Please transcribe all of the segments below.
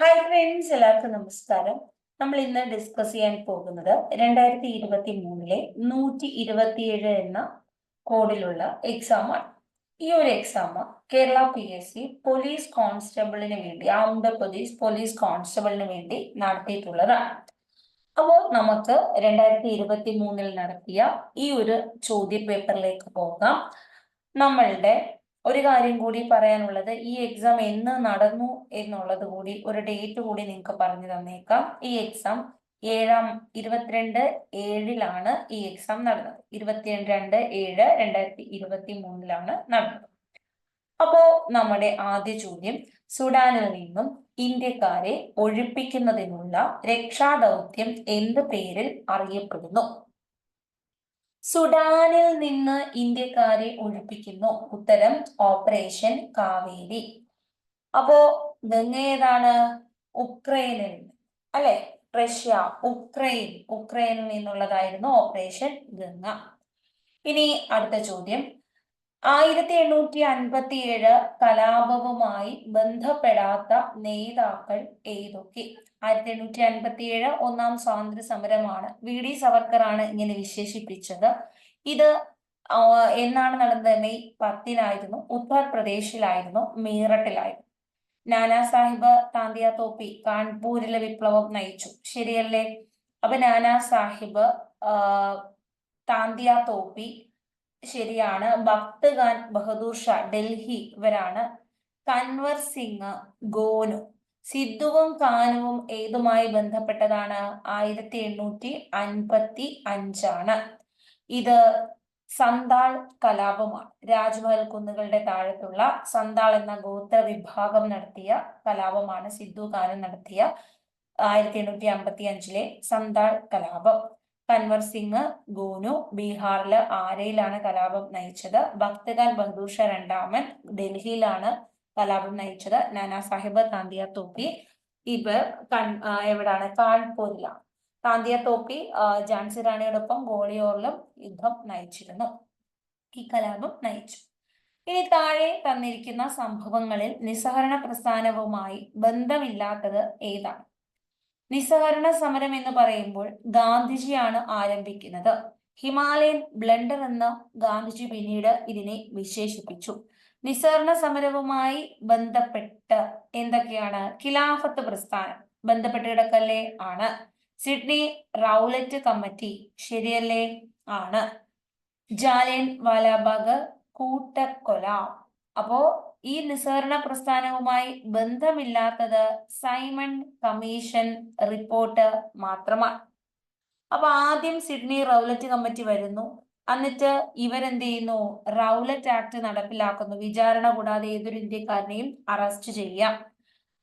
Hi friends എല്ലാവർക്കും നമസ്കാരം. നമ്മൾ ഇന്ന് ഡിസ്കസ് ചെയ്യാൻ പോകുന്നത് രണ്ടായിരത്തി ഇരുപത്തി മൂന്നിലെ നൂറ്റി ഇരുപത്തിയേഴ് എന്ന കോഡിലുള്ള എക്സാമാണ് ഈ ഒരു exam Kerala P S C police കോൺസ്റ്റബിളിന് വേണ്ടി ആന്ധ്രപ്രദേശ് പോലീസ് കോൺസ്റ്റബിളിന് വേണ്ടി നടത്തിയിട്ടുള്ളതാണ്. അപ്പോൾ നമുക്ക് രണ്ടായിരത്തി ഇരുപത്തി മൂന്നിൽ നടത്തിയ ഈ ഒരു ചോദ്യ പേപ്പറിലേക്ക് പോകാം. നമ്മളുടെ ഒരു കാര്യം കൂടി പറയാനുള്ളത് ഈ എക്സാം എന്ന് നടന്നു എന്നുള്ളത് കൂടി ഒരു ഡേറ്റ് കൂടി നിങ്ങൾക്ക് പറഞ്ഞു തന്നേക്കാം. ഈ എക്സാം ഏഴാം ഇരുപത്തിരണ്ട് ഏഴിലാണ് ഈ എക്സാം നടന്നത്. ഇരുപത്തിരണ്ട് ഏഴ് രണ്ടായിരത്തി ഇരുപത്തി മൂന്നിലാണ് നടന്നത്. അപ്പോ നമ്മുടെ ആദ്യ ചോദ്യം സുഡാനിൽ നിന്നും ഇന്ത്യക്കാരെ ഒഴിപ്പിക്കുന്നതിനുള്ള രക്ഷാദൗത്യം എന്ത് പേരിൽ അറിയപ്പെടുന്നു? സുഡാനിൽ നിന്ന് ഇന്ത്യക്കാരെ ഒഴിപ്പിക്കുന്നു. ഉത്തരം ഓപ്പറേഷൻ കാവേരി. അപ്പോ ഗംഗ ഏതാണ്? ഉക്രൈനിൽ. അല്ലെ? Russia Ukraine. ഉക്രൈനിൽ നിന്നുള്ളതായിരുന്നു ഓപ്പറേഷൻ ഗംഗ. ഇനി അടുത്ത ചോദ്യം. ആയിരത്തി എണ്ണൂറ്റി അൻപത്തി ഏഴ് കലാപവുമായി ബന്ധപ്പെടാത്ത നേതാക്കൾ ഏതൊക്കെ? ആയിരത്തി എണ്ണൂറ്റി അൻപത്തി ഏഴ് ഒന്നാം സ്വാതന്ത്ര്യ സമരമാണ് വി. ഡി. സവർക്കറാണ് ഇങ്ങനെ വിശേഷിപ്പിച്ചത്. ഇത് എന്നാണ് നടന്നത്? മെയ് പത്തിനായിരുന്നു ഉത്തർപ്രദേശിലായിരുന്നു മീററ്റിലായിരുന്നു. നാനാ സാഹിബ് താന്തിയ തോപ്പി കാൺപൂരിലെ വിപ്ലവം നയിച്ചു. ശരിയല്ലേ? അപ്പൊ നാനാ സാഹിബ് താന്തിയ തോപ്പി ശരിയാണ്. ഭക്ത് ഖാൻ ബഹദൂർ ഷാ ഡൽഹി. ഇവരാണ്. കൻവർ സിംഗ് ഗോനു. സിദ്ധുവും കാനുവും ഏതുമായി ബന്ധപ്പെട്ടതാണ്? ആയിരത്തി എണ്ണൂറ്റി അൻപത്തി അഞ്ചാണ് ഇത് സന്താൾ കലാപമാണ്. രാജ്മഹൽ കുന്നുകളുടെ താഴത്തുള്ള സന്താൾ എന്ന ഗോത്ര വിഭാഗം നടത്തിയ കലാപമാണ് സിദ്ധു കാനം നടത്തിയ ആയിരത്തി എണ്ണൂറ്റി അമ്പത്തി അഞ്ചിലെ സന്താൾ കലാപം. കൻവർ സിംഗ് ഗോനു ബീഹാറിൽ ആരയിലാണ് കലാപം നയിച്ചത്? ഭക്തകാൽ ബഹദൂർ ഷാ രണ്ടാമൻ ഡൽഹിയിലാണ് കലാപം നയിച്ചത്. നാനാ സാഹിബ് താന്തിയ തോപ്പി ഇവർ കൺ എവിടാണ്? കാൺപൂരിലാണ്. താന്തിയ തോപ്പി ജാൻസി റാണിയോടൊപ്പം ഗോളിയോറിലും യുദ്ധം നയിച്ചിരുന്നു. ഈ കലാപം നയിച്ചു. ഇനി താഴെ തന്നിരിക്കുന്ന സംഭവങ്ങളിൽ നിസ്സഹരണ പ്രസ്ഥാനവുമായി ബന്ധമില്ലാത്തത് ഏതാണ്? നിസ്സഹരണ സമരം എന്ന് പറയുമ്പോൾ ഗാന്ധിജിയാണ് ആരംഭിക്കുന്നത്. ഹിമാലയൻ ബ്ലണ്ടർ എന്ന് ഗാന്ധിജി പിന്നീട് ഇതിനെ വിശേഷിപ്പിച്ചു. നിസ്സഹരണ സമരവുമായി ബന്ധപ്പെട്ട് എന്തൊക്കെയാണ്? ഖിലാഫത്ത് പ്രസ്ഥാനം ബന്ധപ്പെട്ട് കിടക്കല്ലേ ആണ്. സിഡ്നി റൗലറ്റ് കമ്മിറ്റി ശരിയല്ലേ ആണ്. ജാലിയൻ വാലാബാഗ് കൂട്ടക്കൊല. അപ്പോ ഈ നിസ്സഹരണ പ്രസ്ഥാനവുമായി ബന്ധമില്ലാത്തത് സൈമൺ കമ്മീഷൻ റിപ്പോർട്ട് മാത്രമാണ്. അപ്പൊ ആദ്യം സിഡ്നി റൗലറ്റ് കമ്മിറ്റി വരുന്നു. എന്നിട്ട് ഇവരെന്ത് ചെയ്യുന്നു റൗലറ്റ് ആക്ട് നടപ്പിലാക്കുന്നു. വിചാരണ കൂടാതെ ഏതൊരു ഇന്ത്യക്കാരനെയും അറസ്റ്റ് ചെയ്യാം.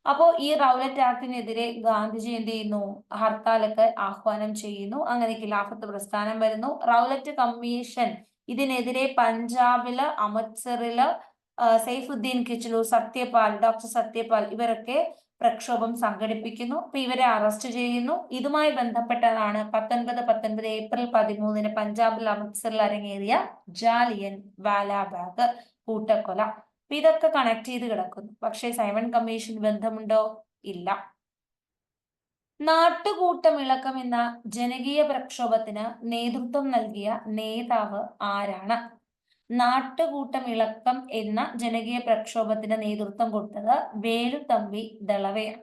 അപ്പോ ഈ റൗലറ്റ് ആക്ടിനെതിരെ ഗാന്ധിജി എന്ത് ചെയ്യുന്നു ഹർത്താലൊക്കെ ആഹ്വാനം ചെയ്യുന്നു. അങ്ങനെ ഖിലാഫത്ത് പ്രസ്ഥാനം വരുന്നു. റൗലറ്റ് കമ്മീഷൻ ഇതിനെതിരെ പഞ്ചാബിൽ അമൃത്സറിൽ സൈഫുദ്ദീൻ കിച്ലു സത്യപാൽ ഡോക്ടർ സത്യപാൽ ഇവരൊക്കെ പ്രക്ഷോഭം സംഘടിപ്പിക്കുന്നു. അപ്പൊ ഇവരെ അറസ്റ്റ് ചെയ്യുന്നു. ഇതുമായി ബന്ധപ്പെട്ടതാണ് പത്തൊൻപത് പത്തൊൻപത് ഏപ്രിൽ പതിമൂന്നിന് പഞ്ചാബിൽ അമൃത്സറിൽ അരങ്ങേറിയ ജാലിയൻ വാലാബാഗ് കൂട്ടക്കൊല. അപ്പൊ ഇതൊക്കെ കണക്ട് ചെയ്ത് കിടക്കുന്നു. പക്ഷേ സൈമൺ കമ്മീഷൻ ബന്ധമുണ്ടോ? ഇല്ല. നാട്ടുകൂട്ടമിളക്കം എന്ന ജനകീയ പ്രക്ഷോഭത്തിന് നേതൃത്വം നൽകിയ നേതാവ് ആരാണ്? നാട്ടുകൂട്ടം ഇളക്കം എന്ന ജനകീയ പ്രക്ഷോഭത്തിന്റെ നേതൃത്വം കൊടുത്തത് വേലുത്തമ്പി ദളവയാണ്.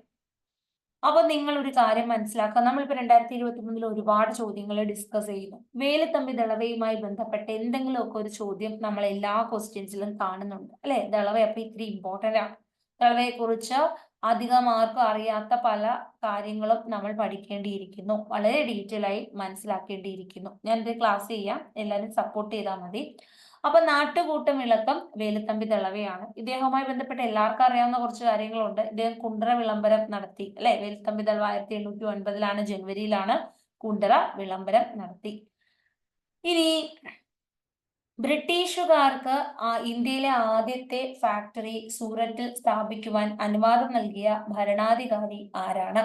അപ്പൊ നിങ്ങൾ ഒരു കാര്യം മനസ്സിലാക്കുക. നമ്മളിപ്പോ രണ്ടായിരത്തി ഇരുപത്തി മൂന്നിൽ ഒരുപാട് ചോദ്യങ്ങൾ ഡിസ്കസ് ചെയ്യുന്നു. വേലുത്തമ്പി ദളവയുമായി ബന്ധപ്പെട്ട എന്തെങ്കിലുമൊക്കെ ഒരു ചോദ്യം നമ്മൾ എല്ലാ ക്വസ്റ്റ്യൻസിലും കാണുന്നുണ്ട്. അല്ലെ? ദളവ അപ്പൊ ഇത്തിരി ഇമ്പോർട്ടന്റ് ആണ്. ദളവയെ കുറിച്ച് അധികം ആർക്കും അറിയാത്ത പല കാര്യങ്ങളും നമ്മൾ പഠിക്കേണ്ടിയിരിക്കുന്നു. വളരെ ഡീറ്റെയിൽ ആയി മനസ്സിലാക്കേണ്ടിയിരിക്കുന്നു. ഇത് ക്ലാസ് ചെയ്യാം. എല്ലാവരും സപ്പോർട്ട് ചെയ്താൽ മതി. അപ്പൊ നാട്ടുകൂട്ടം വിളക്കം വേലുത്തമ്പി തിളവയാണ് ഇദ്ദേഹവുമായി ബന്ധപ്പെട്ട് എല്ലാവർക്കും അറിയാവുന്ന കുറച്ച് കാര്യങ്ങളുണ്ട്. ഇദ്ദേഹം കുണ്ടറ വിളംബരം നടത്തി. അല്ലെ? വേലുത്തമ്പി തിളവ ആയിരത്തി എണ്ണൂറ്റി ഒൻപതിലാണ് ജനുവരിയിലാണ് കുണ്ടറ വിളംബരം നടത്തി. ഇനി ബ്രിട്ടീഷുകാർക്ക് ഇന്ത്യയിലെ ആദ്യത്തെ ഫാക്ടറി സൂററ്റിൽ സ്ഥാപിക്കുവാൻ അനുവാദം നൽകിയ ഭരണാധികാരി ആരാണ്?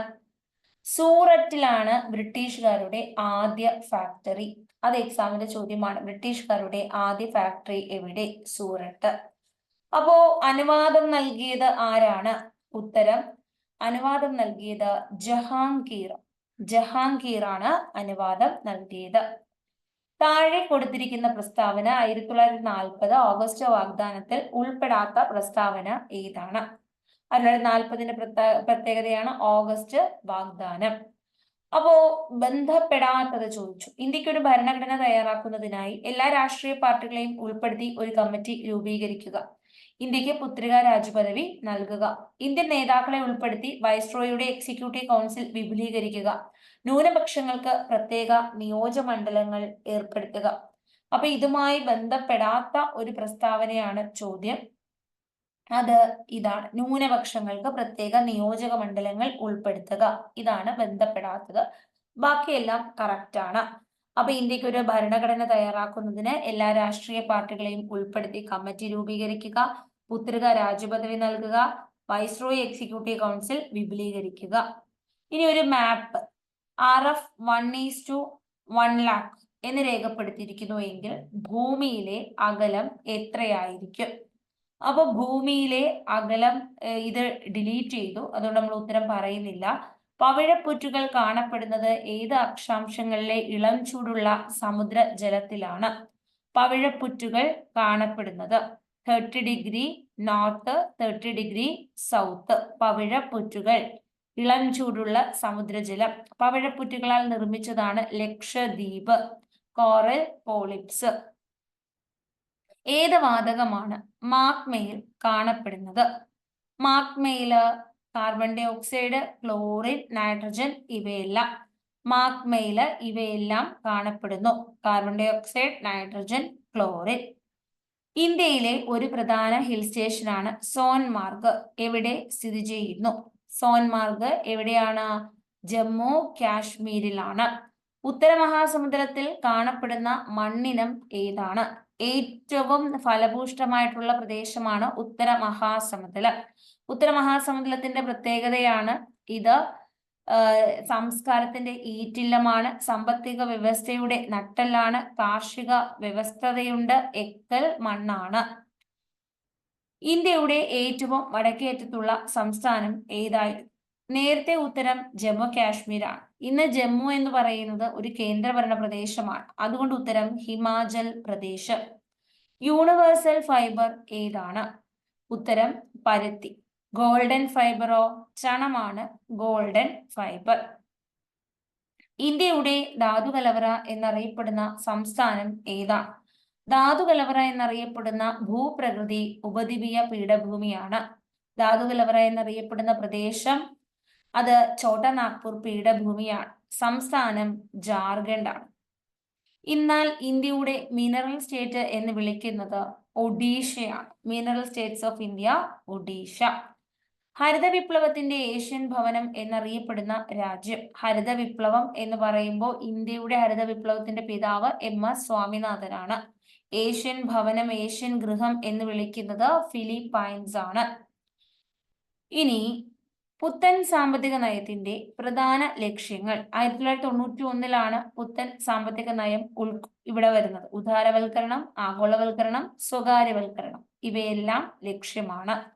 സൂററ്റിലാണ് ബ്രിട്ടീഷുകാരുടെ ആദ്യ ഫാക്ടറി അത് എക്സാമിന്റെ ചോദ്യമാണ്. ബ്രിട്ടീഷുകാരുടെ ആദ്യ ഫാക്ടറി എവിടെ? സൂററ്റ്. അപ്പോ അനുവാദം നൽകിയത് ആരാണ്? ഉത്തരം അനുവാദം നൽകിയത് ജഹാംഗീർ. ജഹാംഗീറാണ് അനുവാദം നൽകിയത്. താഴെ കൊടുത്തിരിക്കുന്ന പ്രസ്താവന ആയിരത്തി തൊള്ളായിരത്തി നാൽപ്പത് ഓഗസ്റ്റ് വാഗ്ദാനത്തിൽ ഉൾപ്പെടാത്ത പ്രസ്താവന ഏതാണ്? ആയിരത്തി തൊള്ളായിരത്തി നാൽപ്പതിന്റെ പ്രത്യേകതയാണ് ഓഗസ്റ്റ് വാഗ്ദാനം. അപ്പോ ബന്ധപ്പെടാത്തത് ചോദിച്ചു. ഇന്ത്യയ്ക്ക് ഒരു ഭരണഘടന തയ്യാറാക്കുന്നതിനായി എല്ലാ രാഷ്ട്രീയ പാർട്ടികളെയും ഉൾപ്പെടുത്തി ഒരു കമ്മിറ്റി രൂപീകരിക്കുക. ഇന്ത്യയ്ക്ക് പുത്രിക രാജപദവി നൽകുക. ഇന്ത്യൻ നേതാക്കളെ ഉൾപ്പെടുത്തി വൈസ്രോയുടെ എക്സിക്യൂട്ടീവ് കൗൺസിൽ വിപുലീകരിക്കുക. ന്യൂനപക്ഷങ്ങൾക്ക് പ്രത്യേക നിയോജമണ്ഡലങ്ങൾ ഏർപ്പെടുത്തുക. അപ്പൊ ഇതുമായി ബന്ധപ്പെടാത്ത ഒരു പ്രസ്താവനയാണ് ചോദ്യം. അത് ഇതാണ്. ന്യൂനപക്ഷങ്ങൾക്ക് പ്രത്യേക നിയോജക മണ്ഡലങ്ങൾ ഉൾപ്പെടുത്തുക. ഇതാണ് ബന്ധപ്പെടാത്തത്. ബാക്കിയെല്ലാം കറക്റ്റ് ആണ്. അപ്പൊ ഇന്ത്യയ്ക്ക് ഒരു ഭരണഘടന തയ്യാറാക്കുന്നതിന് എല്ലാ രാഷ്ട്രീയ പാർട്ടികളെയും ഉൾപ്പെടുത്തി കമ്മിറ്റി രൂപീകരിക്കുക പുത്രിക രാജപദവി നൽകുക വൈസ്രോയി എക്സിക്യൂട്ടീവ് കൗൺസിൽ വിപുലീകരിക്കുക. ഇനി ഒരു map R F one is to one lakh എന്ന് രേഖപ്പെടുത്തിയിരിക്കുന്നു എങ്കിൽ ഭൂമിയിലെ അകലം എത്രയായിരിക്കും? അപ്പൊ ഭൂമിയിലെ അകലം ഇത് ഡിലീറ്റ് ചെയ്തു. അതുകൊണ്ട് നമ്മൾ ഉത്തരം പറയുന്നില്ല. പവിഴപ്പുറ്റുകൾ കാണപ്പെടുന്നത് ഏത് അക്ഷാംശങ്ങളിലെ ഇളം ചൂടുള്ള സമുദ്ര ജലത്തിലാണ് പവിഴപ്പുറ്റുകൾ കാണപ്പെടുന്നത്? Thirty degree north thirty degree south പവിഴപ്പുറ്റുകൾ. ഇളം ചൂടുള്ള സമുദ്രജലം. പവിഴപ്പുറ്റുകളാൽ നിർമ്മിച്ചതാണ് ലക്ഷദ്വീപ്. Coral polyps. ഏത് വാതകമാണ് മാഗ്മയിൽ കാണപ്പെടുന്നത്? മാഗ്മയിൽ carbon dioxide chlorine nitrogen ഇവയെല്ലാം. മാഗ്മയിൽ ഇവയെല്ലാം കാണപ്പെടുന്നു. Carbon dioxide nitrogen chlorine ഇന്ത്യയിലെ ഒരു പ്രധാന ഹിൽ സ്റ്റേഷനാണ് സോൻമാർഗ്. എവിടെ സ്ഥിതി ചെയ്യുന്നു? സോൻമാർഗ് എവിടെയാണ്? ജമ്മു കാശ്മീരിലാണ്. ഉത്തര മഹാസമുദ്രത്തിൽ കാണപ്പെടുന്ന മണ്ണിനം ഏതാണ്? ഏറ്റവും ഫലഭൂഷ്ടമായിട്ടുള്ള പ്രദേശമാണ് ഉത്തര മഹാസമുദ്രം ഉത്തര മഹാസമുദ്രത്തിന്റെ പ്രത്യേകതയാണ് ഇത്. സംസ്കാരത്തിന്റെ ഈറ്റില്ലമാണ് സാമ്പത്തിക വ്യവസ്ഥയുടെ നട്ടെല്ലാണ് കാർഷിക വ്യവസ്ഥതയുണ്ട് എക്കൽ മണ്ണാണ്. ഇന്ത്യയുടെ ഏറ്റവും വടക്കേറ്റത്തുള്ള സംസ്ഥാനം ഏതായിരുന്നു നേരത്തെ ഉത്തരം ജമ്മു കാശ്മീരാണ്. ഇന്ന് ജമ്മു എന്ന് പറയുന്നത് ഒരു കേന്ദ്രഭരണ പ്രദേശമാണ്. അതുകൊണ്ട് ഉത്തരം ഹിമാചൽ പ്രദേശ്. യൂണിവേഴ്സൽ ഫൈബർ ഏതാണ്? ഉത്തരം പരുത്തി. ഗോൾഡൻ ഫൈബറോ ചണമാണ് ഗോൾഡൻ ഫൈബർ. ഇന്ത്യയുടെ ധാതു കലവറ എന്നറിയപ്പെടുന്ന സംസ്ഥാനം ഏതാണ് ധാതുകലവറ എന്നറിയപ്പെടുന്ന ഭൂപ്രകൃതി ഉപദ്വീപീയ പീഠഭൂമിയാണ്. ധാതുകലവറ എന്നറിയപ്പെടുന്ന പ്രദേശം അത് ഛോട്ട നാഗ്പൂർ പീഠഭൂമിയാണ്. സംസ്ഥാനം ജാർഖണ്ഡ് ആണ് എന്നാൽ ഇന്ത്യയുടെ മിനറൽ സ്റ്റേറ്റ് എന്ന് വിളിക്കുന്നത് ഒഡീഷയാണ്. Mineral states of India Odisha. ഹരിത വിപ്ലവത്തിന്റെ ഏഷ്യൻ ഭവനം എന്നറിയപ്പെടുന്ന രാജ്യം. ഹരിത വിപ്ലവം എന്ന് പറയുമ്പോൾ ഇന്ത്യയുടെ ഹരിത വിപ്ലവത്തിന്റെ പിതാവ് എം എസ് സ്വാമിനാഥനാണ്. ഏഷ്യൻ ഭവനം ഏഷ്യൻ ഗൃഹം എന്ന് വിളിക്കുന്നത് ഫിലിപ്പൈൻസ് ആണ് ഇനി പുത്തൻ സാമ്പത്തിക നയത്തിന്റെ പ്രധാന ലക്ഷ്യങ്ങൾ. ആയിരത്തി തൊള്ളായിരത്തി തൊണ്ണൂറ്റി ഒന്നിലാണ് പുത്തൻ സാമ്പത്തിക നയം ഉൾ ഇവിടെ വരുന്നത്. ഉദാരവൽക്കരണം ആഗോളവൽക്കരണം സ്വകാര്യവൽക്കരണം. ഇവയെല്ലാം ലക്ഷ്യമാണ്.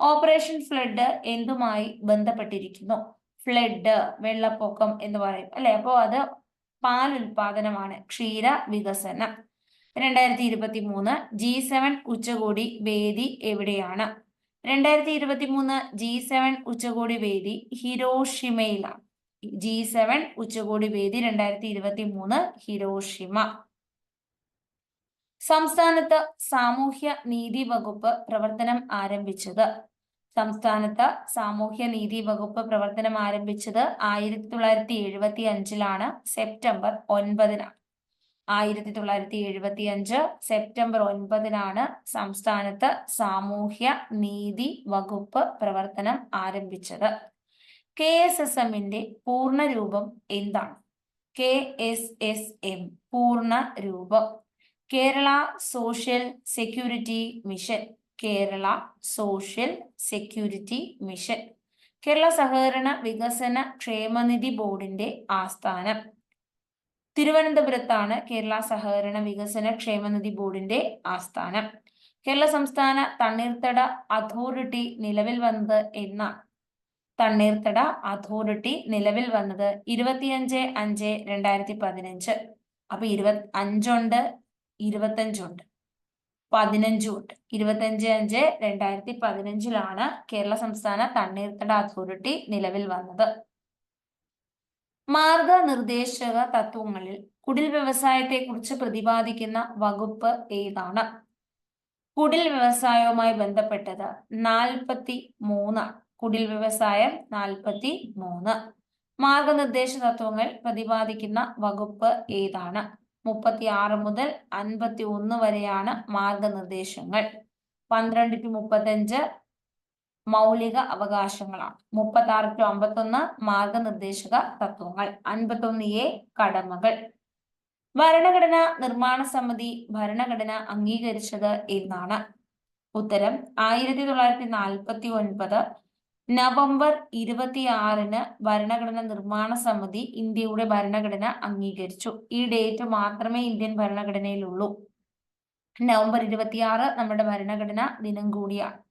ഓപ്പറേഷൻ ഫ്ലഡ് എന്തുമായി ബന്ധപ്പെട്ടിരിക്കുന്നു? ഫ്ലഡ് വെള്ളപ്പൊക്കം എന്ന് പറയും. അല്ലെ? അപ്പോൾ അത് പാൽ ഉൽപാദനമാണ് ക്ഷീര വികസനം. രണ്ടായിരത്തി ഇരുപത്തി മൂന്ന് ജി സെവൻ ഉച്ചകോടി വേദി എവിടെയാണ്? രണ്ടായിരത്തി ഇരുപത്തി മൂന്ന് ജി സെവൻ ഉച്ചകോടി വേദി ഹിരോഷിമയിലാണ്. ജി സെവൻ ഉച്ചകോടി വേദി രണ്ടായിരത്തി ഇരുപത്തി മൂന്ന് ഹിരോഷിമ. സംസ്ഥാനത്ത് സാമൂഹ്യ നീതി വകുപ്പ് പ്രവർത്തനം ആരംഭിച്ചത്. സംസ്ഥാനത്ത് സാമൂഹ്യ നീതി വകുപ്പ് പ്രവർത്തനം ആരംഭിച്ചത് ആയിരത്തി തൊള്ളായിരത്തി എഴുപത്തി അഞ്ചിലാണ് സെപ്റ്റംബർ ഒൻപതിനാണ്. ആയിരത്തി തൊള്ളായിരത്തി എഴുപത്തി അഞ്ച് സെപ്റ്റംബർ ഒൻപതിനാണ് സംസ്ഥാനത്ത് സാമൂഹ്യ നീതി വകുപ്പ് പ്രവർത്തനം ആരംഭിച്ചത്. കെ എസ് എസ് എമ്മിന്റെ പൂർണ രൂപം എന്താണ്? കെ എസ് എസ് എം പൂർണ രൂപം Kerala social security mission. Kerala social security mission. Kerala സഹകരണ വികസന ക്ഷേമനിധി ബോർഡിന്റെ ആസ്ഥാനം. തിരുവനന്തപുരത്താണ് കേരള സഹകരണ വികസന ക്ഷേമനിധി ബോർഡിന്റെ ആസ്ഥാനം. കേരള സംസ്ഥാന തണ്ണീർത്തട അതോറിറ്റി നിലവിൽ വന്നത് എന്ന തണ്ണീർത്തട അതോറിറ്റി നിലവിൽ വന്നത് ഇരുപത്തിയഞ്ച് അഞ്ച് രണ്ടായിരത്തി പതിനഞ്ച്. അപ്പൊ ഇരുപത്തി അഞ്ചുണ്ട് ഇരുപത്തഞ്ചുണ്ട്. പതിനഞ്ചുണ്ട്. ഇരുപത്തഞ്ച് അഞ്ച് രണ്ടായിരത്തി പതിനഞ്ചിലാണ് കേരള സംസ്ഥാന തണ്ണീർത്തട അതോറിറ്റി നിലവിൽ വന്നത്. മാർഗനിർദ്ദേശക തത്വങ്ങളിൽ കുടിൽ വ്യവസായത്തെ കുറിച്ച് പ്രതിപാദിക്കുന്ന വകുപ്പ് ഏതാണ്? കുടിൽ വ്യവസായവുമായി ബന്ധപ്പെട്ടത് നാൽപ്പത്തി മൂന്നാണ് കുടിൽ വ്യവസായം നാൽപ്പത്തി മൂന്ന് മാർഗനിർദ്ദേശ തത്വങ്ങൾ പ്രതിപാദിക്കുന്ന വകുപ്പ് ഏതാണ്? മുപ്പത്തി ആറ് മുതൽ അൻപത്തി ഒന്ന് വരെയാണ് മാർഗനിർദ്ദേശങ്ങൾ. പന്ത്രണ്ട് ടു മുപ്പത്തഞ്ച് മൗലിക അവകാശങ്ങളാണ്. മുപ്പത്തി ആറ് ടു അമ്പത്തൊന്ന് മാർഗനിർദ്ദേശക തത്വങ്ങൾ. അൻപത്തൊന്ന് എ കടമകൾ. ഭരണഘടന നിർമ്മാണ സമിതി ഭരണഘടന അംഗീകരിച്ചത് എന്നാണ്. ഉത്തരം ആയിരത്തി തൊള്ളായിരത്തി നാൽപ്പത്തി ഒൻപത് നവംബർ ഇരുപത്തിയാറിന് ഭരണഘടന നിർമ്മാണ സമിതി ഇന്ത്യയുടെ ഭരണഘടന അംഗീകരിച്ചു. ഈ ഡേറ്റ് മാത്രമേ ഇന്ത്യൻ ഭരണഘടനയിലുള്ളൂ. നവംബർ ഇരുപത്തിയാറ് നമ്മുടെ ഭരണഘടന ദിനം കൂടിയാണ്.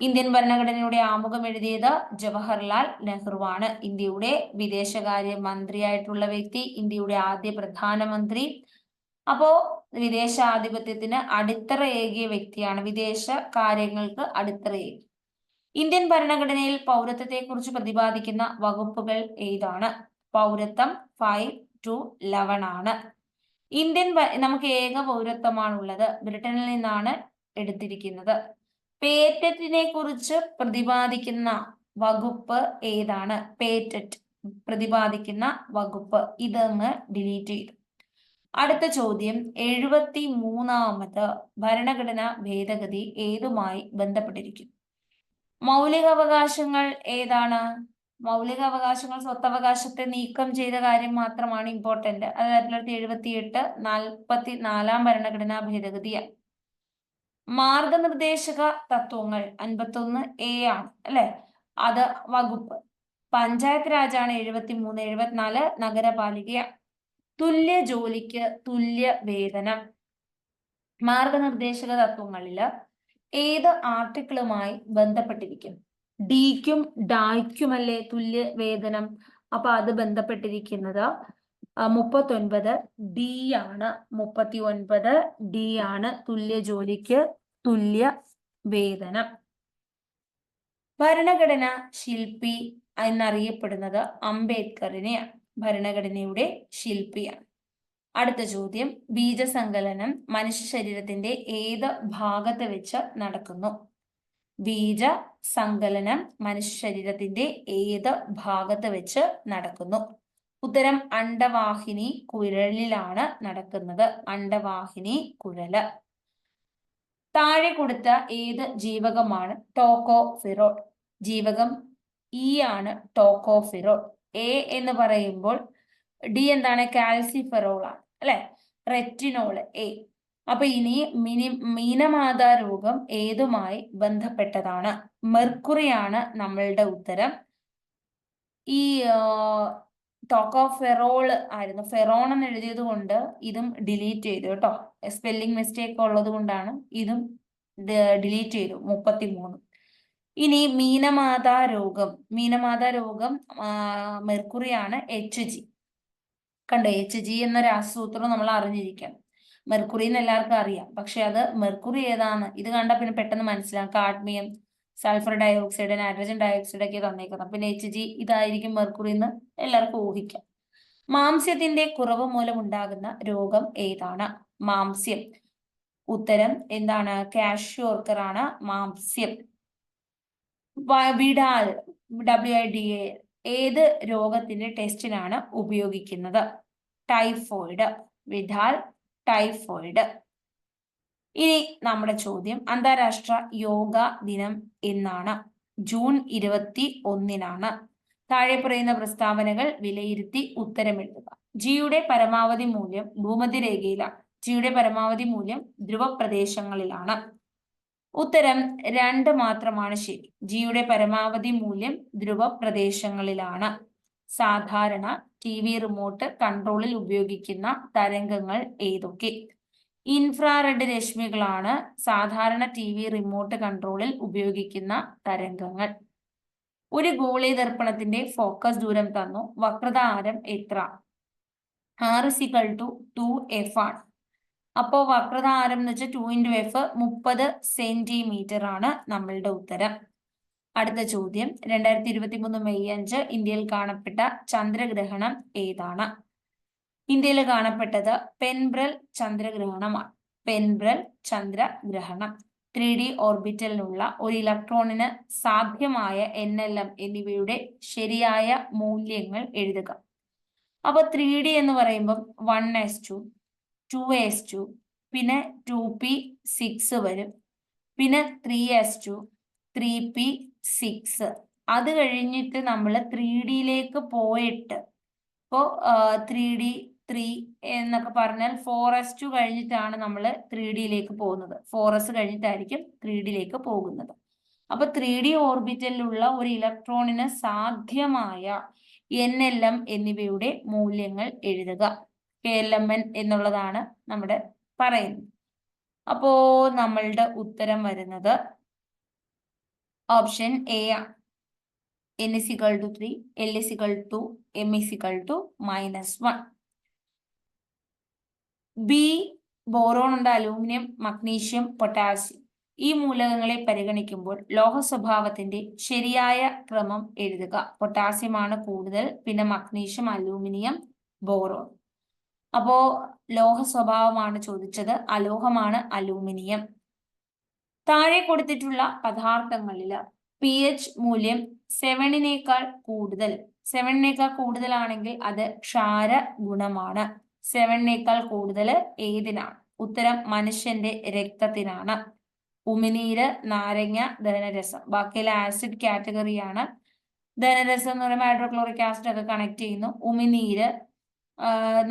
ഇന്ത്യൻ ഭരണഘടനയുടെ ആമുഖം എഴുതിയത് ജവഹർലാൽ നെഹ്റുവാണ്. ഇന്ത്യയുടെ വിദേശകാര്യ മന്ത്രിയായിട്ടുള്ള വ്യക്തി ഇന്ത്യയുടെ ആദ്യ പ്രധാനമന്ത്രി. അപ്പോ വിദേശാധിപത്യത്തിന് അടിത്തറയേകിയ വ്യക്തിയാണ്. വിദേശ കാര്യങ്ങൾക്ക് അടിത്തറയേകി ഇന്ത്യൻ ഭരണഘടനയിൽ പൗരത്വത്തെക്കുറിച്ച് പ്രതിപാദിക്കുന്ന വകുപ്പുകൾ ഏതാണ്? പൗരത്വം ഫൈവ് ടു ലെവൻ ആണ്. ഇന്ത്യൻ നമുക്ക് ഏക പൗരത്വമാണുള്ളത്. ബ്രിട്ടനിൽ നിന്നാണ് എടുത്തിരിക്കുന്നത്. പേറ്റന്റിനെ കുറിച്ച് പ്രതിപാദിക്കുന്ന വകുപ്പ് ഏതാണ്? പേറ്ററ്റ് പ്രതിപാദിക്കുന്ന വകുപ്പ്. ഇതങ്ങ് ഡിലീറ്റ് ചെയ്തു. അടുത്ത ചോദ്യം. എഴുപത്തി മൂന്നാമത് ഭരണഘടനാ ഭേദഗതി ഏതുമായി ബന്ധപ്പെട്ടിരിക്കും മൗലികാവകാശങ്ങൾ ഏതാണ്? മൗലികാവകാശങ്ങൾ സ്വത്തവകാശത്തെ നീക്കം ചെയ്ത കാര്യം മാത്രമാണ് ഇമ്പോർട്ടന്റ് അതായത് ആയിരത്തി തൊള്ളായിരത്തി എഴുപത്തി എട്ട് നാൽപ്പത്തി നാലാം ഭരണഘടനാ ഭേദഗതിയാണ്. മാർഗനിർദ്ദേശക തത്വങ്ങൾ അൻപത്തൊന്ന് എ ആണ് അല്ലെ? അത് വകുപ്പ്. പഞ്ചായത്ത് രാജാണ് എഴുപത്തി മൂന്ന് എഴുപത്തിനാല് നഗരപാലിക തുല്യ ജോലിക്ക് തുല്യ വേതനം. മാർഗനിർദ്ദേശക തത്വങ്ങളിൽ ഏത് ആർട്ടിക്കിളുമായി ബന്ധപ്പെട്ടിരിക്കും ഡിക്കും ഡായ്ക്കുമല്ലേ തുല്യ വേതനം? അപ്പൊ അത് ബന്ധപ്പെട്ടിരിക്കുന്നത് മുപ്പത്തൊൻപത് ഡി ആണ്. മുപ്പത്തി ഒൻപത് ഡി ആണ് തുല്യ ജോലിക്ക് തുല്യ വേതനം ഭരണഘടന ശില്പി എന്നറിയപ്പെടുന്നത് അംബേദ്കറിനെയാണ്. ഭരണഘടനയുടെ ശില്പിയാണ്. അടുത്ത ചോദ്യം. ബീജസങ്കലനം മനുഷ്യ ശരീരത്തിന്റെ ഏത് ഭാഗത്ത് വെച്ച് നടക്കുന്നു? ബീജ സങ്കലനം മനുഷ്യ ശരീരത്തിന്റെ ഏത് ഭാഗത്ത് വെച്ച് നടക്കുന്നു? ഉത്തരം അണ്ടവാഹിനി കുഴലിലാണ് നടക്കുന്നത്. അണ്ടവാഹിനി കുഴൽ. താഴെ കൊടുത്ത ഏത് ജീവകമാണ്? ടോക്കോഫിറോൾ. ജീവകം ഇ ആണ് ടോക്കോഫിറോൾ. എ എന്ന് പറയുമ്പോൾ ഡി എന്താണ്? കാൽസിഫെറോൾ ആണ് അല്ലെ? റെറ്റിനോൾ എ അപ്പൊ ഇനി മിനി മീനമാതാ രോഗം ഏതുമായി ബന്ധപ്പെട്ടതാണ്? മെർക്കുറിയാണ് നമ്മളുടെ ഉത്തരം. ഈ ടോക്കോഫെറോൾ ആയിരുന്നു. ഫെറോൺ എന്ന് എഴുതിയത് കൊണ്ട് ഇതും ഡിലീറ്റ് ചെയ്തു കേട്ടോ. സ്പെല്ലിംഗ് മിസ്റ്റേക്ക് ഉള്ളത് കൊണ്ടാണ് ഇതും ഡിലീറ്റ് ചെയ്തു. മുപ്പത്തി മൂന്ന് ഇനി മീനമാതാ രോഗം. മീനമാതാ രോഗം മെർക്കുറിയാണ് എച്ച് ജി കണ്ടോ? എച്ച് ജി എന്ന രാസസൂത്രം നമ്മൾ അറിഞ്ഞിരിക്കണം മെർക്കുറി എന്ന് എല്ലാവർക്കും അറിയാം. പക്ഷെ അത് മെർക്കുറി ഏതാണ്? ഇത് കണ്ടാൽ പിന്നെ പെട്ടെന്ന് മനസ്സിലാക്കാം cadmium sulphur dioxide nitrogen dioxide ഒക്കെ തന്നേക്കുന്നത്. പിന്നെ എച്ച് ജി ഇതായിരിക്കും മെർക്കുറി എന്ന് എല്ലാവർക്കും ഊഹിക്കാം. മാംസ്യത്തിന്റെ കുറവ് മൂലം ഉണ്ടാകുന്ന രോഗം ഏതാണ്? മാംസ്യം. ഉത്തരം എന്താണ്? കാഷ്യോർക്കർ ആണ് മാംസ്യം. Widal W I D A ഏത് രോഗത്തിന്റെ ടെസ്റ്റിനാണ് ഉപയോഗിക്കുന്നത്? ടൈഫോയിഡ്. Widal typhoid. ഇനി നമ്മുടെ ചോദ്യം. അന്താരാഷ്ട്ര യോഗ ദിനം എന്നാണ്. ജൂൺ ഇരുപത്തി ഒന്നിനാണ്. താഴെ പറയുന്ന പ്രസ്താവനകൾ വിലയിരുത്തി ഉത്തരമെഴുതുക ജിയുടെ പരമാവധി മൂല്യം ഭൂമധ്യരേഖയിലാണ് ജിയുടെ പരമാവധി മൂല്യം ധ്രുവപ്രദേശങ്ങളിലാണ്. ഉത്തരം രണ്ട് മാത്രമാണ് ശരി. ജിയുടെ പരമാവധി മൂല്യം ധ്രുവപ്രദേശങ്ങളിലാണ്. സാധാരണ ടി വി റിമോട്ട് കൺട്രോളിൽ ഉപയോഗിക്കുന്ന തരംഗങ്ങൾ ഏതൊക്കെ? ഇൻഫ്രാറെഡ് രശ്മികളാണ് സാധാരണ ടി വി റിമോട്ട് കൺട്രോളിൽ ഉപയോഗിക്കുന്ന തരംഗങ്ങൾ. ഒരു ഗോളീ ദർപ്പണത്തിന്റെ ഫോക്കസ് ദൂരം തന്നു. വക്രത ആരം എത്ര ആർ ടു ടു എഫ് ആണ്. അപ്പോ വക്രത ആരം എന്ന് വെച്ചാൽ ടു ഇന്റു എഫ് മുപ്പത് സെന്റിമീറ്റർ ആണ് നമ്മളുടെ ഉത്തരം. അടുത്ത ചോദ്യം. രണ്ടായിരത്തി ഇരുപത്തി മൂന്ന് മെയ് അഞ്ച് ഇന്ത്യയിൽ കാണപ്പെട്ട ചന്ദ്രഗ്രഹണം ഏതാണ്? ഇന്ത്യയിൽ കാണപ്പെട്ടത് പെൻബ്രൽ ചന്ദ്രഗ്രഹണമാണ്. പെൻബ്രൽ ചന്ദ്രഗ്രഹണം. ത്രീ ഡി ഓർബിറ്റലിനുള്ള ഒരു ഇലക്ട്രോണിന് സാധ്യമായ എൻ എൽ എം എന്നിവയുടെ ശരിയായ മൂല്യങ്ങൾ എഴുതുക. അപ്പൊ ത്രീ ഡി എന്ന് പറയുമ്പം one S two two S two പിന്നെ ടു പി സിക്സ് വരും. പിന്നെ three S two three P six. അത് കഴിഞ്ഞിട്ട് നമ്മൾ ത്രീ ഡിയിലേക്ക് പോയിട്ട് ഇപ്പോൾ ത്രീ ഡി ത്രീ എന്നൊക്കെ പറഞ്ഞാൽ ഫോറസ്റ്റ് കഴിഞ്ഞിട്ടാണ് നമ്മൾ ത്രീ ഡിയിലേക്ക് പോകുന്നത്. ഫോറസ്റ്റ് കഴിഞ്ഞിട്ടായിരിക്കും ത്രീ ഡിയിലേക്ക് പോകുന്നത്. അപ്പൊ ത്രീ ഡി ഓർബിറ്റലിലുള്ള ഒരു ഇലക്ട്രോണിന് സാധ്യമായ എൻ എൽ എം എന്നിവയുടെ മൂല്യങ്ങൾ എഴുതുക. കെ എൽ എം എൻ എന്നുള്ളതാണ് നമ്മുടെ പറയുന്നത്. അപ്പോ നമ്മളുടെ ഉത്തരം വരുന്നത് ഓപ്ഷൻ എ ആണ് എൻ ഇസികൾ ടു ത്രീ എൽ ഇസികൾ two M ഇസികൾ two minus one B boron ഉണ്ട് അലൂമിനിയം മഗ്നീഷ്യം പൊട്ടാസ്യം ഈ മൂലകങ്ങളെ പരിഗണിക്കുമ്പോൾ ലോഹ സ്വഭാവത്തിന്റെ ശരിയായ ക്രമം എഴുതുക. പൊട്ടാസ്യമാണ് കൂടുതൽ പിന്നെ മഗ്നീഷ്യം അലൂമിനിയം ബോറോൺ അപ്പോ ലോഹ സ്വഭാവമാണ് ചോദിച്ചത് അലോഹമാണ് അലൂമിനിയം താഴെ കൊടുത്തിട്ടുള്ള പദാർത്ഥങ്ങളിൽ പി എച്ച് മൂല്യം സെവനിനേക്കാൾ കൂടുതൽ. സെവനിനേക്കാൾ കൂടുതലാണെങ്കിൽ അത് ക്ഷാര ഗുണമാണ് സെവനിനേക്കാൾ കൂടുതൽ ഏതിനാണ്? ഉത്തരം മനുഷ്യന്റെ രക്തത്തിനാണ്. ഉമിനീര് നാരങ്ങ ദഹനരസം ബാക്കിയുള്ള ആസിഡ് കാറ്റഗറിയാണ് ദഹനരസം എന്ന് പറയുമ്പോൾ ഹൈഡ്രോക്ലോറിക് ആസിഡ് ഒക്കെ കണക്ട് ചെയ്യുന്നു. ഉമിനീര്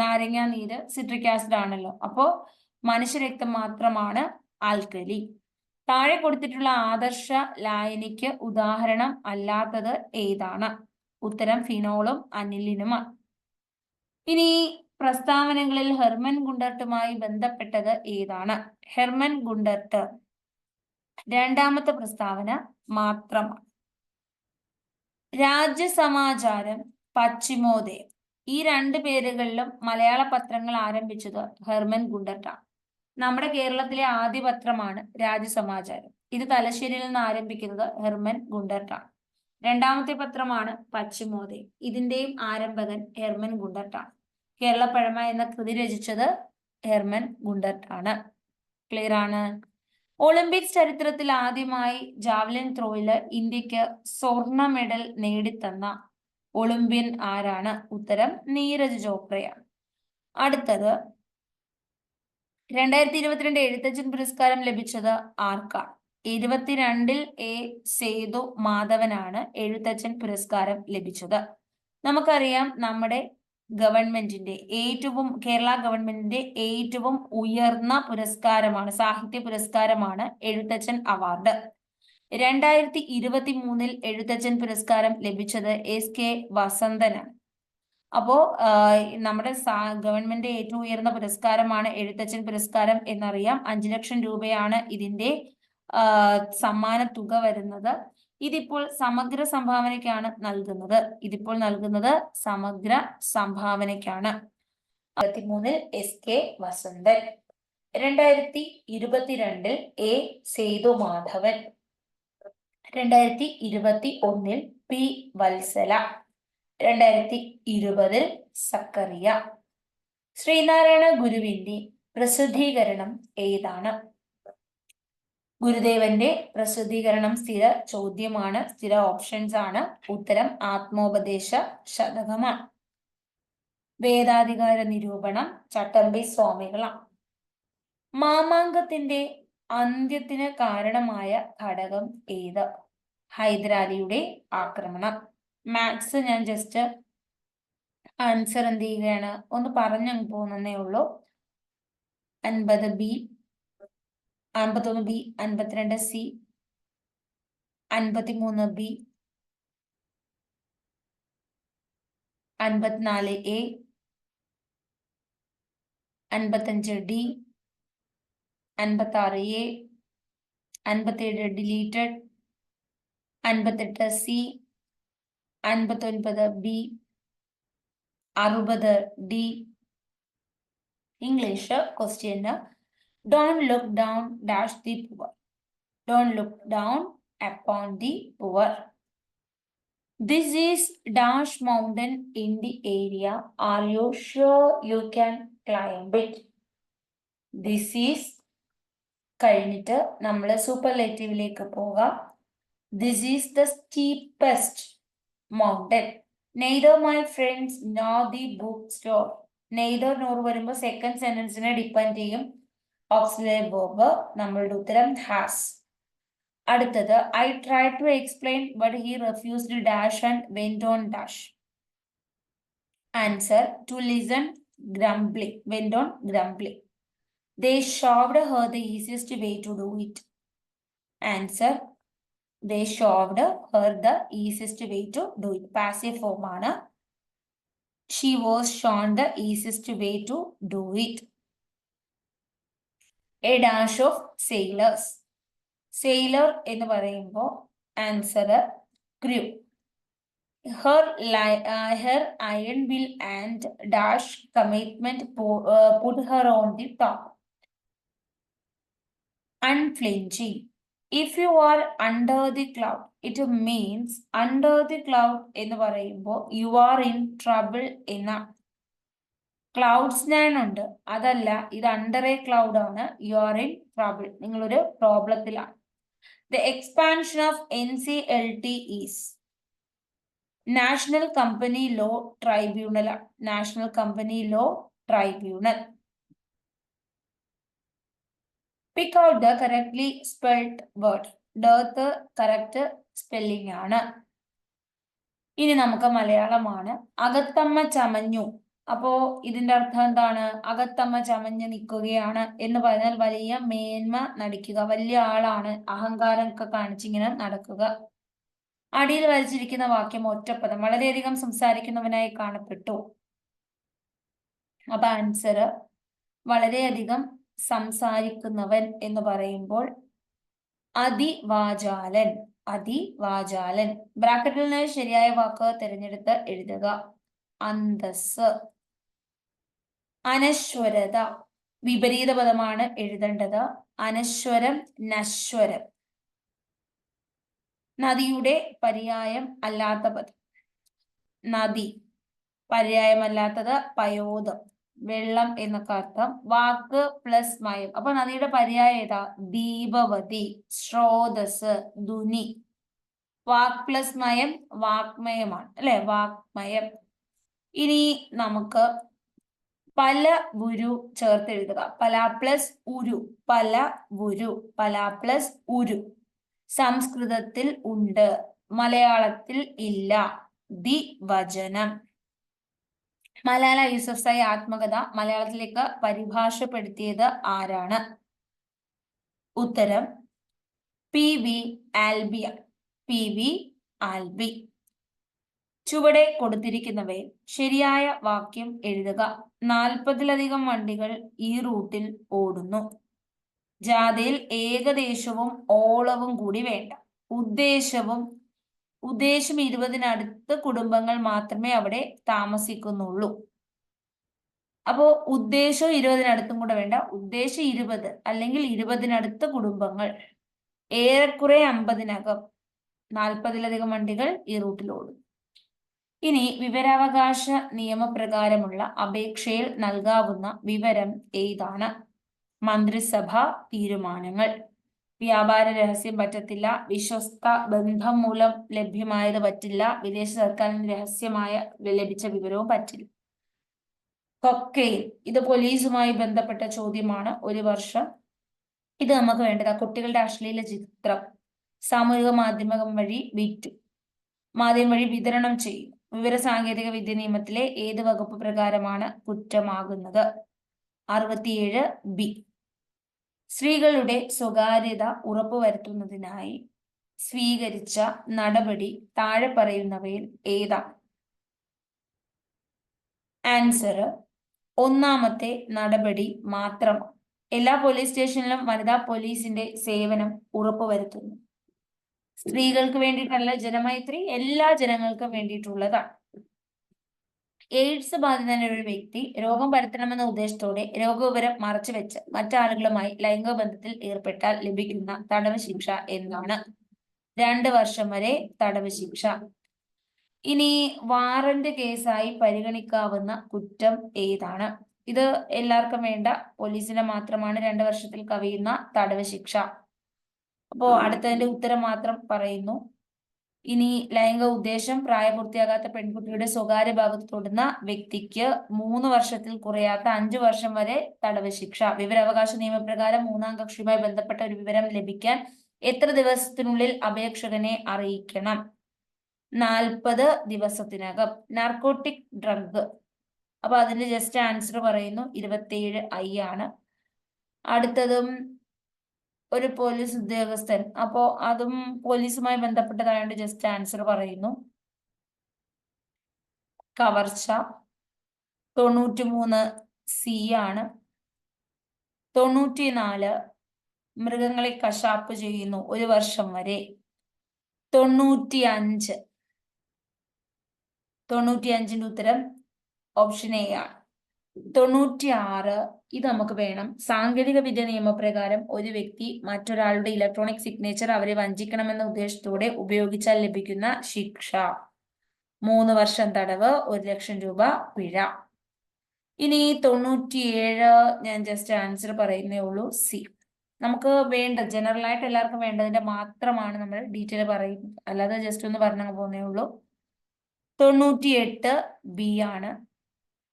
നാരങ്ങ നീര് സിട്രിക് ആസിഡ് ആണല്ലോ. അപ്പോ മനുഷ്യരക്തം മാത്രമാണ് ആൽക്കലി താഴെ കൊടുത്തിട്ടുള്ള ആദർശ ലായനിക്ക് ഉദാഹരണം അല്ലാത്തത് ഏതാണ്? ഉത്തരം ഫിനോളും അനിലിനുമാണ്. ഇനി പ്രസ്താവനകളിൽ ഹെർമൻ ഗുണ്ടർട്ടുമായി ബന്ധപ്പെട്ടത് ഏതാണ്? Hermann Gundert. രണ്ടാമത്തെ പ്രസ്താവന മാത്രമാണ്. രാജ്യസമാചാരം പശ്ചിമോദയം. ഈ രണ്ട് പേരുകളിലും മലയാള പത്രങ്ങൾ ആരംഭിച്ചത് ഹെർമൻ ഗുണ്ടർട്ടാണ്. നമ്മുടെ കേരളത്തിലെ ആദ്യ പത്രമാണ് രാജ്യസമാചാരം. ഇത് തലശ്ശേരിയിൽ നിന്ന് ആരംഭിക്കുന്നത് ഹെർമൻ ഗുണ്ടർട്ടാണ്. രണ്ടാമത്തെ പത്രമാണ് പശ്ചിമോദയം. ഇതിന്റെയും ആരംഭകൻ ഹെർമൻ ഗുണ്ടർട്ടാണ്. കേരള പഴമ എന്ന കൃതി രചിച്ചത് ഹെർമൻ ആണ്. ക്ലിയർ ആണ്? ഒളിമ്പിക്സ് ചരിത്രത്തിൽ ആദ്യമായി ജാവ്ലിൻ ത്രോയിൽ ഇന്ത്യയ്ക്ക് സ്വർണ മെഡൽ നേടിത്തന്ന ഒളിമ്പ്യൻ ആരാണ്? ഉത്തരം നീരജ് ചോപ്രയാണ്. അടുത്തത്. രണ്ടായിരത്തി ഇരുപത്തിരണ്ട് എഴുത്തച്ഛൻ പുരസ്കാരം ലഭിച്ചത് ആർക്കാണ്? ഇരുപത്തിരണ്ടിൽ എ സേതു മാധവനാണ് എഴുത്തച്ഛൻ പുരസ്കാരം ലഭിച്ചത്. നമുക്കറിയാം നമ്മുടെ ഗവൺമെന്റിന്റെ ഏറ്റവും കേരള ഗവൺമെന്റിന്റെ ഏറ്റവും ഉയർന്ന പുരസ്കാരമാണ് സാഹിത്യ പുരസ്കാരമാണ് എഴുത്തച്ഛൻ അവാർഡ്. രണ്ടായിരത്തി ഇരുപത്തി മൂന്നിൽ എഴുത്തച്ഛൻ പുരസ്കാരം ലഭിച്ചത് എസ് കെ വസന്തനാണ്. അപ്പോ നമ്മുടെ ഗവൺമെന്റ് ഏറ്റവും ഉയർന്ന പുരസ്കാരമാണ് എഴുത്തച്ഛൻ പുരസ്കാരം എന്നറിയാം. അഞ്ചു ലക്ഷം രൂപയാണ് ഇതിന്റെ സമ്മാന തുക വരുന്നത്. ഇതിപ്പോൾ സമഗ്ര സംഭാവനയ്ക്കാണ് നൽകുന്നത്. ഇതിപ്പോൾ നൽകുന്നത് സമഗ്ര സംഭാവനയ്ക്കാണ്. മൂന്നിൽ എസ് കെ വസന്തൻ. രണ്ടായിരത്തി ഇരുപത്തിരണ്ടിൽ എ സേതു മാധവൻ. രണ്ടായിരത്തി ഇരുപത്തി ഒന്നിൽ പി വത്സല. രണ്ടായിരത്തി ഇരുപതിൽ സക്കറിയ. ശ്രീനാരായണ ഗുരുവിന്റെ പ്രസിദ്ധീകരണം ഏതാണ്? ഗുരുദേവന്റെ പ്രസിദ്ധീകരണം സ്ഥിര ചോദ്യമാണ് സ്ഥിര ഓപ്ഷൻസ് ആണ്. ഉത്തരം ആത്മോപദേശ ശതകമാണ്. വേദാധികാര നിരൂപണം ചട്ടമ്പി സ്വാമികളാണ്. മാമാങ്കത്തിന്റെ അന്ത്യത്തിന് കാരണമായ ഘടകം ഏത്? ഹൈദരാലിയുടെ ആക്രമണം. മാത്സ് ഞാൻ ജസ്റ്റ് ആൻസർ എന്ത് ചെയ്യുകയാണ്? ഒന്ന് പറഞ്ഞു പോകുന്നേ ഉള്ളൂ. അൻപത് ബി അൻപത്തൊന്ന് ബി അൻപത്തിരണ്ട് സി അൻപത്തിമൂന്ന് ബി അൻപത്തിനാല് എ അൻപത്തഞ്ച് ഡി അൻപത്തി ആറ് എ അൻപത്തേഴ് ഡിലീറ്റഡ് അൻപത്തെട്ട് സി അൻപത്തൊൻപത് ബി അറുപത് D. English question don look down dash the poor. Don't look down upon the poor. This is dash mountain in the area. Are you sure you can climb it? This is കഴിഞ്ഞിട്ട് നമ്മൾ സൂപ്പർലേറ്റീവിലേക്ക് പോകാം this is the steepest mountain neither my friends know the book store neither nor വരുമ്പോൾ second സെന്റൻസിനെ depend ചെയ്യും auxiliary verb നമ്മളുടെ ഉത്തരം has. അടുത്തത് I try to explain but he refused dash and went on dash answer to listen grumbling went on grumbling they shoved her the easiest way to do it answer they shoved her the easiest way to do it passive form ആണ്. She was shown the easiest way to do it a dash of sailors sailor എന്ന് പറയുമ്പോൾ answer crew her her iron will and dash commitment put her on the top unflinching if you are under the cloud it means under the cloud എന്ന് പറയുമ്പോൾ you are in trouble എന്ന clouds nine ഉണ്ട് അതല്ല ഇത് under a cloud ആണ് you are in trouble നിങ്ങളൊരു പ്രോബ്ലത്തിലാണ് The expansion of NCLT is National Company Law Tribunal. National Company Law Tribunal. Pick out the correctly spelled word. Dearth correct spelling ആണ് ഇനി നമുക്ക് മലയാളമാണ് അകത്തമ്മ ചമഞ്ഞു അപ്പോ ഇതിന്റെ അർത്ഥം എന്താണ്? അകത്തമ്മ ചമഞ്ഞ് നിൽക്കുകയാണ് എന്ന് പറഞ്ഞാൽ വലിയ മേന്മ നടിക്കുക വലിയ ആളാണ്. അഹങ്കാരം ഒക്കെ കാണിച്ചിങ്ങനെ നടക്കുക. അടിയിൽ വരച്ചിരിക്കുന്ന വാക്യം ഒറ്റപ്പദം. വളരെയധികം സംസാരിക്കുന്നവനായി കാണപ്പെട്ടു. അപ്പൊ ആൻസർ വളരെയധികം സംസാരിക്കുന്നവൻ എന്ന് പറയുമ്പോൾ അതിവാചാലൻ അതിവാചാലൻ. ബ്രാക്കറ്റിൽ ശരിയായ വാക്ക് തിരഞ്ഞെടുത്ത് എഴുതുക. അന്തസ് അനശ്വരത. വിപരീത പദമാണ് എഴുതേണ്ടത്. അനശ്വരം നശ്വരം. നദിയുടെ പര്യായം അല്ലാത്ത പദം നദി പര്യായമല്ലാത്തത് പയോദം. വെള്ളം എന്നൊക്കെ അർത്ഥം. വാക്ക് പ്ലസ് മയം. അപ്പൊ നദിയുടെ പര്യായം ഏതാ? ദീപവതി സ്രോതസ് ധുനി വാക് പ്ലസ് മയം വാക്മയമാണ്. അല്ലെ? വാക്മയം. ഇനി നമുക്ക് പല ഗുരു ചേർത്ത് എഴുതുക പല പ്ലസ് ഉരു പല ഗുരു പല പ്ലസ് ഉരു. സംസ്കൃതത്തിൽ ഉണ്ട്. മലയാളത്തിൽ ഇല്ല. ദി വചനം. മലയാള യൂസഫ്സായി ആത്മകഥ മലയാളത്തിലേക്ക് പരിഭാഷപ്പെടുത്തിയത് ആരാണ്? ഉത്തരം P V Albia. P V Albi. ചുവടെ കൊടുത്തിരിക്കുന്നവയിൽ ശരിയായ വാക്യം എഴുതുക. നാൽപ്പതിലധികം വണ്ടികൾ ഈ റൂട്ടിൽ ഓടുന്നു. ജാഥയിൽ ഏകദേശവും ഓളവും കൂടി വേണ്ട. ഉദ്ദേശവും ഉദ്ദേശം ഇരുപതിനടുത്ത് കുടുംബങ്ങൾ മാത്രമേ അവിടെ താമസിക്കുന്നുള്ളൂ. അപ്പോ ഉദ്ദേശം ഇരുപതിനടുത്തും കൂടെ വേണ്ട. ഉദ്ദേശം ഇരുപത് അല്ലെങ്കിൽ ഇരുപതിനടുത്ത് കുടുംബങ്ങൾ. ഏറെക്കുറെ അമ്പതിനകം നാൽപ്പതിലധികം വണ്ടികൾ ഈ റൂട്ടിൽ ഓടും. ഇനി വിവരാവകാശ നിയമപ്രകാരമുള്ള അപേക്ഷയിൽ നൽകാവുന്ന വിവരം ഏതാണ്? മന്ത്രിസഭ തീരുമാനങ്ങൾ. വ്യാപാര രഹസ്യം പറ്റത്തില്ല വിശ്വസ്ത ബന്ധം മൂലം ലഭ്യമായത് പറ്റില്ല വിദേശ സർക്കാരിന് രഹസ്യമായ ലഭിച്ച വിവരവും പറ്റില്ല. കൊക്കയിൽ ഇത് പോലീസുമായി ബന്ധപ്പെട്ട ചോദ്യമാണ്. ഒരു വർഷം. ഇത് നമുക്ക് വേണ്ടത് കുട്ടികളുടെ അശ്ലീല ചിത്രം. സാമൂഹിക മാധ്യമം വഴി വിറ്റു മാധ്യമം വഴി വിതരണം ചെയ്യും. വിവര സാങ്കേതിക വിദ്യ നിയമത്തിലെ ഏത് വകുപ്പ് പ്രകാരമാണ് കുറ്റമാകുന്നത്? അറുപത്തിയേഴ് ബി. സ്ത്രീകളുടെ സ്വകാര്യത ഉറപ്പുവരുത്തുന്നതിനായി സ്വീകരിച്ച നടപടി താഴെ പറയുന്നവയിൽ ഏതാണ് ആൻസർ ഒന്നാമത്തെ നടപടി മാത്രം. എല്ലാ പോലീസ് സ്റ്റേഷനിലും വനിതാ പോലീസിന്റെ സേവനം ഉറപ്പുവരുത്തുന്നു. സ്ത്രീകൾക്ക് വേണ്ടിയിട്ടല്ല ജനമൈത്രി എല്ലാ ജനങ്ങൾക്കും വേണ്ടിയിട്ടുള്ളതാണ്. എയ്ഡ്സ് ബാധിതനായ ഒരു വ്യക്തി രോഗം പരത്തണമെന്ന ഉദ്ദേശത്തോടെ രോഗവിവരം മറച്ചുവെച്ച് മറ്റാളുകളുമായി ലൈംഗിക ബന്ധത്തിൽ ഏർപ്പെട്ടാൽ ലഭിക്കുന്ന തടവ് ശിക്ഷ എന്നാണ്. രണ്ട് വർഷം വരെ തടവ് ശിക്ഷ. ഇനി വാറന്റ് കേസായി പരിഗണിക്കാവുന്ന കുറ്റം ഏതാണ്? ഇത് എല്ലാവർക്കും വേണ്ട. പോലീസിനെ മാത്രമാണ് രണ്ട് വർഷത്തിൽ കവിയുന്ന തടവ് ശിക്ഷ. അപ്പോ അടുത്തതിന്റെ ഉത്തരം മാത്രം പറയുന്നു. ഇനി ലൈംഗിക ഉദ്ദേശം പ്രായപൂർത്തിയാകാത്ത പെൺകുട്ടിയുടെ സ്വകാര്യ ഭാഗത്ത് തൊടുന്ന വ്യക്തിക്ക് മൂന്ന് വർഷത്തിൽ കുറയാത്ത അഞ്ചു വർഷം വരെ തടവ് ശിക്ഷ. വിവരാവകാശ നിയമപ്രകാരം മൂന്നാം കക്ഷിയുമായി ബന്ധപ്പെട്ട ഒരു വിവരം ലഭിക്കാൻ എത്ര ദിവസത്തിനുള്ളിൽ അപേക്ഷകനെ അറിയിക്കണം? നാൽപ്പത് ദിവസത്തിനകം. Narcotic drug. അപ്പൊ അതിന്റെ ജസ്റ്റ് ആൻസർ പറയുന്നു ഇരുപത്തിയേഴ് ഐ ആണ്. അടുത്തതും ഒരു പോലീസ് ഉദ്യോഗസ്ഥൻ. അപ്പോ അതും പോലീസുമായി ബന്ധപ്പെട്ടതായോണ്ട് ജസ്റ്റ് ആൻസർ പറയുന്നു. കവർച്ച. തൊണ്ണൂറ്റിമൂന്ന് സി ആണ്. തൊണ്ണൂറ്റിനാല് മൃഗങ്ങളെ കശാപ്പ് ചെയ്യുന്നു ഒരു വർഷം വരെ. തൊണ്ണൂറ്റി അഞ്ച് തൊണ്ണൂറ്റി അഞ്ചിന്റെ ഉത്തരം ഓപ്ഷൻ എ ആണ്. തൊണ്ണൂറ്റി ആറ് ഇത് നമുക്ക് വേണം. സാങ്കേതിക വിദ്യ നിയമപ്രകാരം ഒരു വ്യക്തി മറ്റൊരാളുടെ ഇലക്ട്രോണിക് സിഗ്നേച്ചർ അവരെ വഞ്ചിക്കണമെന്ന ഉദ്ദേശത്തോടെ ഉപയോഗിച്ചാൽ ലഭിക്കുന്ന ശിക്ഷ. മൂന്ന് വർഷം തടവ് ഒരു ലക്ഷം രൂപ പിഴ. ഇനി തൊണ്ണൂറ്റിയേഴ് ഞാൻ ജസ്റ്റ് ആൻസർ പറയുന്നേ ഉള്ളൂ. സി നമുക്ക് വേണ്ട ജനറൽ ആയിട്ട് എല്ലാവർക്കും വേണ്ടതിന്റെ മാത്രമാണ് നമ്മൾ ഡീറ്റെയിൽ പറയുന്നത് അല്ലാതെ ജസ്റ്റ് ഒന്ന് പറഞ്ഞു പോകുന്നേ ഉള്ളൂ. തൊണ്ണൂറ്റിയെട്ട് ബി ആണ്.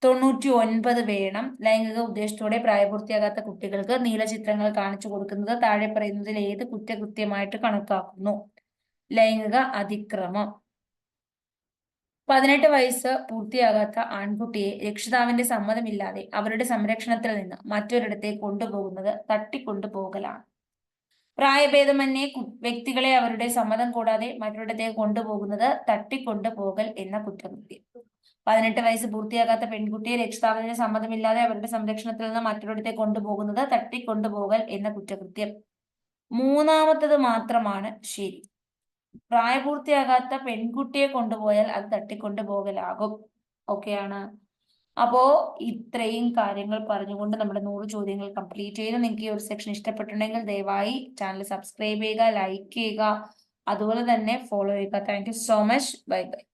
തൊണ്ണൂറ്റി ഒൻപത് വേണം. ലൈംഗിക ഉദ്ദേശത്തോടെ പ്രായപൂർത്തിയാകാത്ത കുട്ടികൾക്ക് നീലചിത്രങ്ങൾ കാണിച്ചു കൊടുക്കുന്നത് താഴെ പറയുന്നതിൽ ഏത് കുറ്റകൃത്യമായിട്ട് കണക്കാക്കുന്നു? ലൈംഗിക അതിക്രമം. പതിനെട്ട് വയസ്സ് പൂർത്തിയാകാത്ത ആൺകുട്ടിയെ രക്ഷിതാവിന്റെ സമ്മതമില്ലാതെ അവരുടെ സംരക്ഷണത്തിൽ നിന്ന് മറ്റൊരിടത്തേക്ക് കൊണ്ടുപോകുന്നത് തട്ടിക്കൊണ്ടുപോകലാണ്. പ്രായഭേദമന്യേ വ്യക്തികളെ അവരുടെ സമ്മതം കൂടാതെ മറ്റൊരിടത്തേക്ക് കൊണ്ടുപോകുന്നത് തട്ടിക്കൊണ്ടുപോകൽ എന്ന കുറ്റകൃത്യം. പതിനെട്ട് വയസ്സ് പൂർത്തിയാകാത്ത പെൺകുട്ടിയെ രക്ഷിതാവിന്റെ സമ്മതമില്ലാതെ അവരുടെ സംരക്ഷണത്തിൽ നിന്ന് മറ്റൊരിടത്തെ കൊണ്ടുപോകുന്നത് തട്ടിക്കൊണ്ടുപോകൽ എന്ന കുറ്റകൃത്യം. മൂന്നാമത്തത് മാത്രമാണ് ശരി. പ്രായപൂർത്തിയാകാത്ത പെൺകുട്ടിയെ കൊണ്ടുപോയാൽ അത് തട്ടിക്കൊണ്ടുപോകലാകും. ഓക്കെയാണ് അപ്പോ ഇത്രയും കാര്യങ്ങൾ പറഞ്ഞുകൊണ്ട് നമ്മുടെ നൂറ് ചോദ്യങ്ങൾ കംപ്ലീറ്റ് ചെയ്ത്. നിങ്ങൾക്ക് ഈ ഒരു സെക്ഷൻ ഇഷ്ടപ്പെട്ടിട്ടുണ്ടെങ്കിൽ ദയവായി ചാനൽ സബ്സ്ക്രൈബ് ചെയ്യുക ലൈക്ക് ചെയ്യുക. അതുപോലെ തന്നെ ഫോളോ ചെയ്യുക. Thank so much bye bye